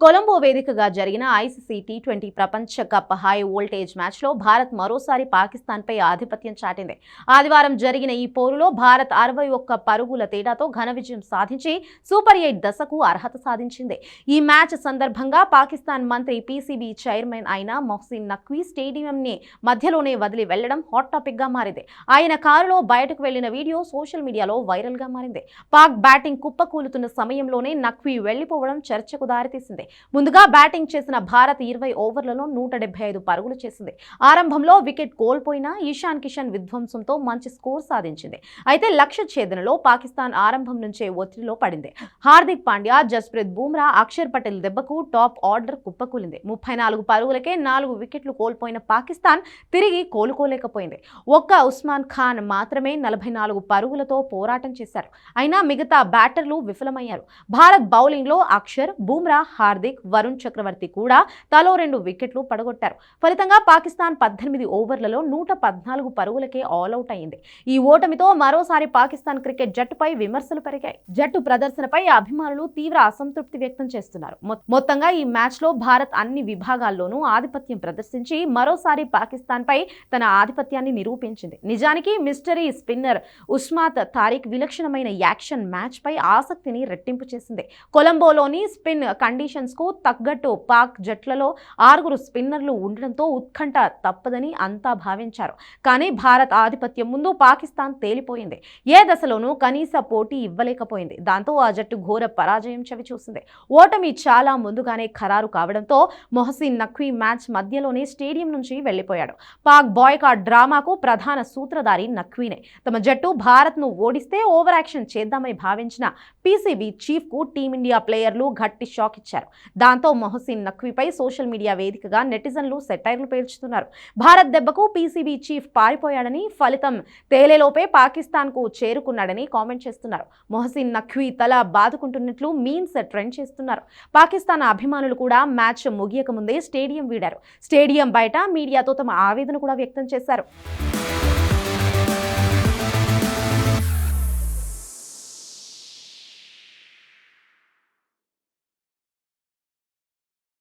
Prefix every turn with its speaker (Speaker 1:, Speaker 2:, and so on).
Speaker 1: కొలంబో వేదికగా జరిగిన ICC T twenty ప్రపంచ కప్ హై వోల్టేజ్ మ్యాచ్లో భారత్ మరోసారి పాకిస్తాన్పై ఆధిపత్యం చాటింది. ఆదివారం జరిగిన ఈ పోరులో భారత్ అరవై ఒక్క పరుగుల తేడాతో ఘన విజయం సాధించి సూపర్ ఎయిట్ దశకు అర్హత సాధించింది. ఈ మ్యాచ్ సందర్భంగా పాకిస్తాన్ మంత్రి పీసీబీ చైర్మన్ అయిన మొహసిన్ నక్వీ స్టేడియంని మధ్యలోనే వదిలి వెళ్ళడం హాట్ టాపిక్గా మారింది. ఆయన కారులో బయటకు వెళ్ళిన వీడియో సోషల్ మీడియాలో వైరల్గా మారింది. పాక్ బ్యాటింగ్ కుప్పకూలుతున్న సమయంలోనే నక్వీ వెళ్ళిపోవడం చర్చకు దారితీసింది. ముందుగా బ్యాటింగ్ చేసిన భారత్ ఇరవై ఓవర్లలో నూట ఐదు పరుగులు చేసింది. ఆరంభంలో వికెట్ కోల్పోయిన ఈశాన్ కిషన్ విధ్వంసంతో మంచి స్కోర్ సాధించింది. అయితే లక్ష్య ఛేదనలో పాకిస్తాన్ ఆరంభం నుంచే ఒత్తిడిలో పడింది. హార్దిక్ పాండ్యా జస్ప్రీత్ బూమ్రా అక్షర్ పటేల్ దెబ్బకు టాప్ ఆర్డర్ కుప్పకూలింది. ముప్పై నాలుగు పరుగులకే నాలుగు వికెట్లు కోల్పోయిన పాకిస్తాన్ తిరిగి కోలుకోలేకపోయింది. ఒక్క ఉస్మాన్ ఖాన్ మాత్రమే నలభై నాలుగు పరుగులతో పోరాటం చేశారు. అయినా మిగతా బ్యాటర్లు విఫలమయ్యారు. భారత్ బౌలింగ్లో అక్షర్ బూమ్రా హార్దిక్ వరుణ్ చక్రవర్తి కూడా తలో రెండు వికెట్లు పడగొట్టారు. ఫలితంగా పాకిస్తాన్ పద్దెనిమిది ఓవర్లలో నూట పద్నాలుగు పరుగులకే ఆల్అవుట్ అయింది ఈ ఓటమితో మరోసారి పాకిస్తాన్ క్రికెట్ జట్టుపై విమర్శలు పెరిగాయి. జట్టు ప్రదర్శనపై అభిమానులు తీవ్ర అసంతృప్తి వ్యక్తం చేస్తున్నారు. మొత్తంగా ఈ మ్యాచ్లో భారత్ అన్ని విభాగాల్లోనూ ఆధిపత్యం ప్రదర్శించి మరోసారి పాకిస్తాన్పై తన ఆధిపత్యాన్ని నిరూపించింది. నిజానికి మిస్టరీ స్పిన్నర్ ఉస్మాత్ తారిక్ విలక్షణమైన యాక్షన్ మ్యాచ్ పై ఆసక్తిని రెట్టింపు చేసింది. కొలంబోలోని స్పిన్ కండిషన్ కు తగ్గట్టు పాక్ జట్లలో ఆరుగురు స్పిన్నర్లు ఉండడంతో ఉత్కంఠ తప్పదని అంతా భావించారు. కానీ భారత్ ఆధిపత్యం ముందు పాకిస్తాన్ తేలిపోయింది. ఏ దశలోనూ కనీస పోటీ ఇవ్వలేకపోయింది. దాంతో ఆ జట్టు ఘోర పరాజయం చవిచూసింది. ఓటమి చాలా ముందుగానే ఖరారు కావడంతో మొహసిన్ నఖ్వీ మ్యాచ్ మధ్యలోనే స్టేడియం నుంచి వెళ్ళిపోయాడు పాక్ బాయ్కాట్ డ్రామాకు ప్రధాన సూత్రధారి నఖ్వీనే. తమ జట్టు భారత్ను ఓడిస్తే ఓవర్ యాక్షన్ చేద్దామని భావించిన పీసీబీ చీఫ్కు టీమిండియా ప్లేయర్లు గట్టి షాక్ ఇచ్చారు. దాంతో మొహసిన్ నఖ్వీపై సోషల్ మీడియా వేదికగా నెటిజన్లు సెటైర్లు పేల్చుతున్నారు. భారత్ దెబ్బకు పీసీబీ చీఫ్ పారిపోయాడని ఫలితం తేలేలోపే పాకిస్తాన్కు చేరుకున్నాడని కామెంట్ చేస్తున్నారు. మొహసిన్ నఖ్వీ తల బాదుకుంటున్నట్లు మీన్స్ ట్రెండ్ చేస్తున్నారు. పాకిస్తాన్ అభిమానులు కూడా మ్యాచ్ ముగియక ముందే స్టేడియం వీడారు. స్టేడియం బయట మీడియాతో తమ ఆవేదన కూడా వ్యక్తం చేశారు.